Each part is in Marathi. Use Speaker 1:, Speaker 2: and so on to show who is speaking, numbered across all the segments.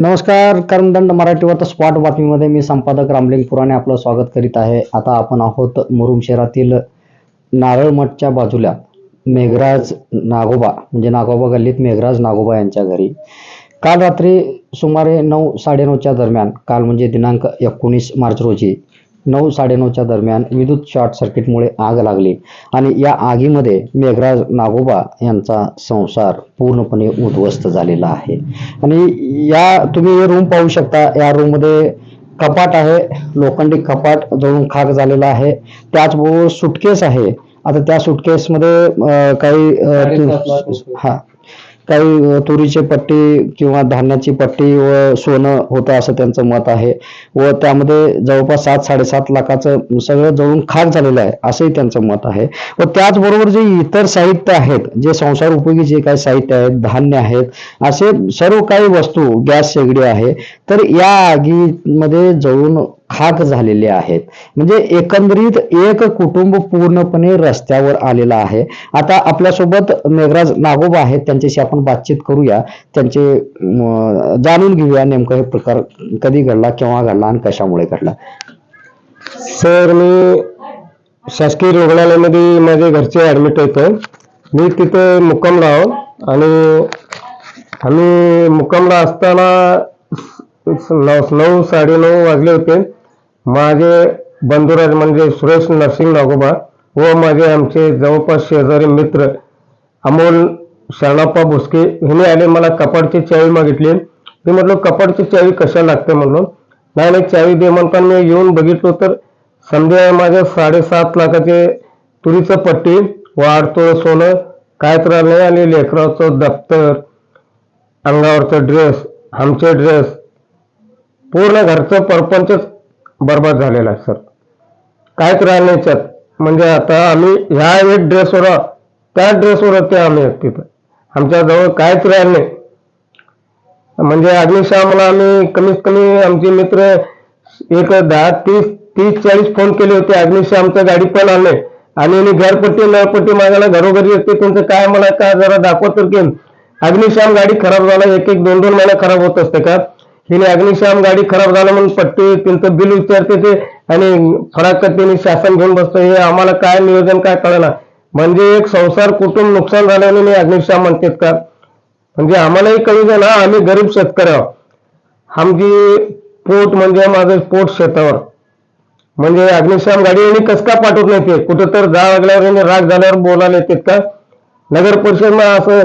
Speaker 1: नमस्कार कर्मदंड मराठीवर स्पॉट बातमीमध्ये मी संपादक रामलिंग पुराणे आपलं स्वागत करीत आहे. आता आपण आहोत मुरुम शहरातील नारळमठच्या बाजूला मेघराज नागोबा म्हणजे नागोबा गल्लीत मेघराज नागोबा यांच्या घरी. काल रात्री सुमारे नऊ साडेनऊच्या दरम्यान काल म्हणजे दिनांक एकोणीस मार्च रोजी नऊ साडेनऊच्या दरम्यान विद्युत शॉर्ट सर्किटमुळे आग लागली आणि या आगीमध्ये मेघराज नागोबा यांचा संसार पूर्णपणे उद्ध्वस्त झालेला आहे. आणि या तुम्ही हे रूम पाहू शकता या रूममध्ये कपाट आहे लोखंडी कपाट जळून खाक झालेला आहे. त्याचबरोबर सुटकेस आहे. आता त्या सुटकेसमध्ये काही हा. काही तुरीचे तुरीची पट्टी किंवा धान्याची पट्टी व सोनं होतं असं त्यांचं मत आहे. व त्यामध्ये जवळपास सात साडेसात लाखाचं सगळं जळून खाक झालेलं आहे असंही त्यांचं मत आहे. व त्याचबरोबर जे इतर साहित्य आहेत जे संसार उपयोगी जे काही साहित्य आहेत धान्य आहेत असे सर्व काही वस्तू गॅस शेगडी आहे तर या आगीमध्ये जळून खाक झालेले आहेत. म्हणजे एकंदरीत एक कुटुंब पूर्णपणे रस्त्यावर आलेलं आहे. आता आपल्यासोबत मेघराज नागोबा आहेत. त्यांच्याशी आपण बातचीत करूया. त्यांचे जाणून घेऊया नेमकं हे प्रकार कधी घडला केव्हा घडला आणि कशामुळे घडला.
Speaker 2: सर मी शासकीय रुग्णालयामध्ये माझे घरचे ऍडमिट होते. मी तिथे मुक्कामला आहो आणि आम्ही मुक्कामला असताना नऊ नऊ साडेनऊ वाजले होते. माझे बंधुराज म्हणजे सुरेश नरसिंग नागोबा व माझे आमचे जवळपास शेजारी मित्र अमोल शाणाप्पा भुसके हिने आले मला कपाटची चावी मागितली. मी म्हटलं कपाटची चावी कशा लागते? म्हणून नाही नाही चावी दे म्हणता मी येऊन बघितलो तर समजा माझ्या साडेसात लाखाचे तुरीचं पट्टी वाढतोळ सोनं काय तर नाही आणि लेकराचं दप्तर अंगावरचं ड्रेस आमचे ड्रेस पूर्ण घरचं परपंचच बरबाद झालेला आहे सर. कायच राहिलं नाही म्हणजे आता आम्ही ह्या एक ड्रेसवर त्या ड्रेसवर ते आम्ही तिथं. आमच्याजवळ कायच राहिलं नाही. म्हणजे अग्निशामला आम्ही कमीत कमी आमचे मित्र एक दहा तीस तीस चाळीस फोन केले होते. अग्निशामचं गाडी पण आले आणि यांनी घरपट्टी नळपट्टी मागायला घरोघरी येते. त्यांचं काय मला काय जरा दाखवत तर की अग्निशाम गाडी खराब झाला. एक एक दोन दोन महिना खराब होत असते का? हिने अग्निशाम गाडी खराब झाला म्हणून पट्टी त्यांचं बिल विचारते ते आणि फडाकत त्यांनी शासन घेऊन बसतो हे आम्हाला काय नियोजन काय कळणार म्हणजे एक संसार कुटुंब नुकसान झाल्याने मी अग्निशाम म्हणतात का? म्हणजे आम्हालाही कळू दे ना आम्ही गरीब शेतकरी आमची पोट म्हणजे माझं पोट शेतावर. म्हणजे अग्निशाम गाडी यांनी कस का पाठवत नाही ते? कुठं तर जा लागल्यावर राग झाल्यावर बोलायला येतात का? नगर परिषद असं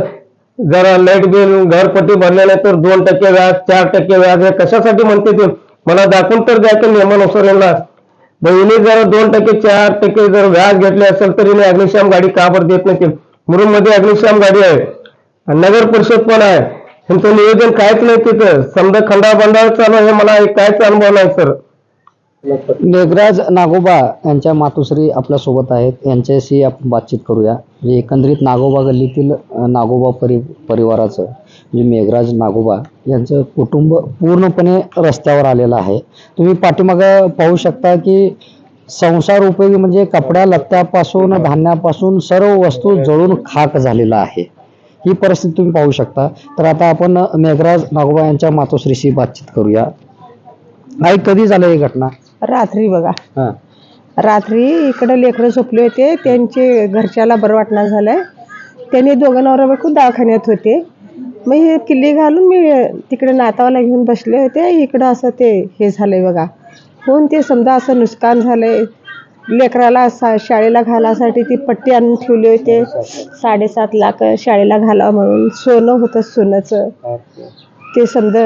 Speaker 2: जरा लाइट बिल घरपट्टी भरलेलं तर दोन टक्के व्याज चार टक्के व्याज हे कशासाठी म्हणते ते? मला दाखवून तर द्या की नियमानुसार यांना. बहिणी जर दोन टक्के चार टक्के जर व्याज घेतले असेल तर हिने अग्निशाम गाडी का बरं देत नाही मुरुममध्ये अग्निशाम गाडी आहे. आणि नगर परिषद पण आहे. त्यांचं नियोजन काहीच नाही तिथं. समजा खंडाबंडाळ चालू आहे हे मला एक काहीच अनुभव नाही सर.
Speaker 1: मेघराज नागोबा यांच्या मातोश्री आपल्यासोबत आहेत. यांच्याशी आपण बातचीत करूया. म्हणजे एकंदरीत नागोबा गल्लीतील अ, नागोबा परि परिवाराचं म्हणजे मेघराज नागोबा यांचं कुटुंब पूर्णपणे रस्त्यावर आलेलं आहे. तुम्ही पाठीमागं पाहू शकता की संसार उपयोगी म्हणजे कपड्या लत्त्यापासून धान्यापासून सर्व वस्तू जळून खाक झालेला आहे. ही परिस्थिती तुम्ही पाहू शकता. तर आता आपण मेघराज नागोबा यांच्या मातोश्रीशी बातचीत करूया. आई कधी झालं ही घटना?
Speaker 3: रात्री बघा.
Speaker 1: हां.
Speaker 3: रात्री इकडं लेकरं झोपले होते त्यांचे घरच्याला बरं वाटणार झालंय. त्यांनी दोघं नवरा बायको दवाखान्यात होते. मग हे किल्ली घालून मी तिकडे नातावाला घेऊन बसले होते. इकडं असं ते हे झालंय बघा. होऊन ते समजा असं नुकसान झालंय. लेकराला सा शाळेला घालासाठी ती पट्टी आणून ठेवली होते. साडेसात लाख शाळेला घालावं म्हणून सोनं होतं सोन्याचं. ते समजा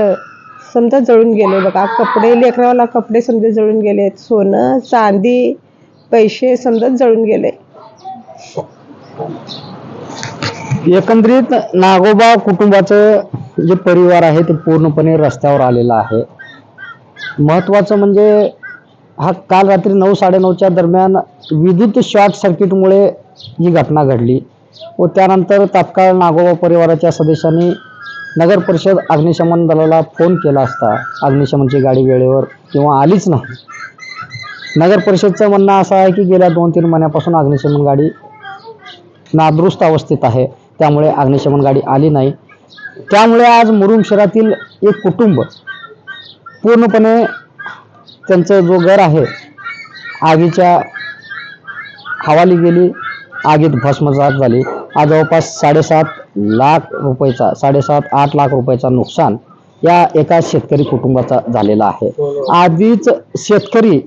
Speaker 3: समजा जळून गेले. बघा कपडे लेकराला कपडे समजा जळून गेले सोनं चांदी पैसे समजा जळून गेले.
Speaker 1: एकंदरीत नागोबा कुटुंबाचं जे परिवार आहे ते पूर्णपणे रस्त्यावर आलेला आहे. महत्वाचं म्हणजे हा काल रात्री नऊ साडेनऊच्या दरम्यान विद्युत शॉर्ट सर्किटमुळे ही घटना घडली व त्यानंतर तात्काळ नागोबा परिवाराच्या सदस्यांनी नगर परिषद अग्निशमन दलाला फोन केला असता अग्निशमनची गाडी वेळेवर किंवा आलीच नाही. नगर परिषदचं म्हणणं असं आहे की गेल्या दोन तीन महिन्यापासून अग्निशमन गाडी नादुरुस्त अवस्थेत आहे. त्यामुळे अग्निशमन गाडी आली नाही. त्यामुळे आज मुरुम शहरातील एक कुटुंब पूर्णपणे त्यांचं जो घर आहे आगीच्या हवाली गेली आगीत भस्मसात झाली. आज जवळपास साडेसात लाख रुपयाचा साडेसात आठ लाख रुपयाचा नुकसान या एका शेतकरी कुटुंबाचा झालेला आहे. आधीच शेतकरी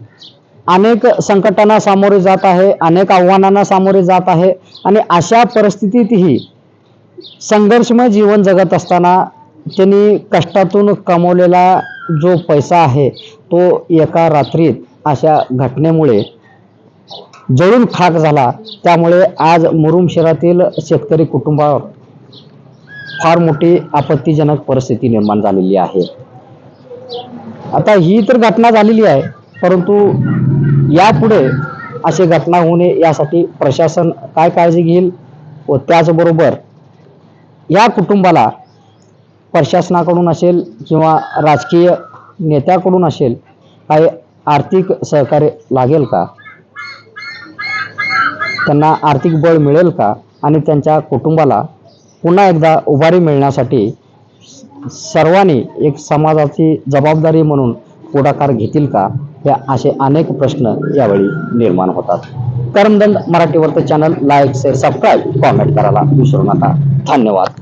Speaker 1: अनेक संकटांना सामोरे जात आहे अनेक आव्हानांना सामोरे जात आहे आणि अशा परिस्थितीतही संघर्षमय जीवन जगत असताना त्यांनी कष्टातून कमवलेला जो पैसा आहे तो एका रात्रीत अशा घटनेमुळे जळून खाक झाला. त्यामुळे आज मुरुम शहरातील शेतकरी कुटुंबावर फार मोठी आपत्तीजनक परिस्थिती निर्माण झालेली आहे. आता ही तर घटना झालेली आहे परंतु यापुढे अशी घटना होऊ नये यासाठी प्रशासन काय काळजी घेईल व त्याचबरोबर या कुटुंबाला प्रशासनाकडून असेल किंवा राजकीय नेत्याकडून असेल काही आर्थिक सहकार्य लागेल का? त्यांना आर्थिक बळ मिळेल का? आणि त्यांच्या कुटुंबाला पुन्हा एकदा उभारी मिळण्यासाठी सर्वांनी एक समाजाची जबाबदारी म्हणून पुढाकार घेतील का? हे असे अनेक प्रश्न यावेळी निर्माण होतात. करमदंड मराठीवरचं channel like share subscribe comment करायला विसरू नका. धन्यवाद.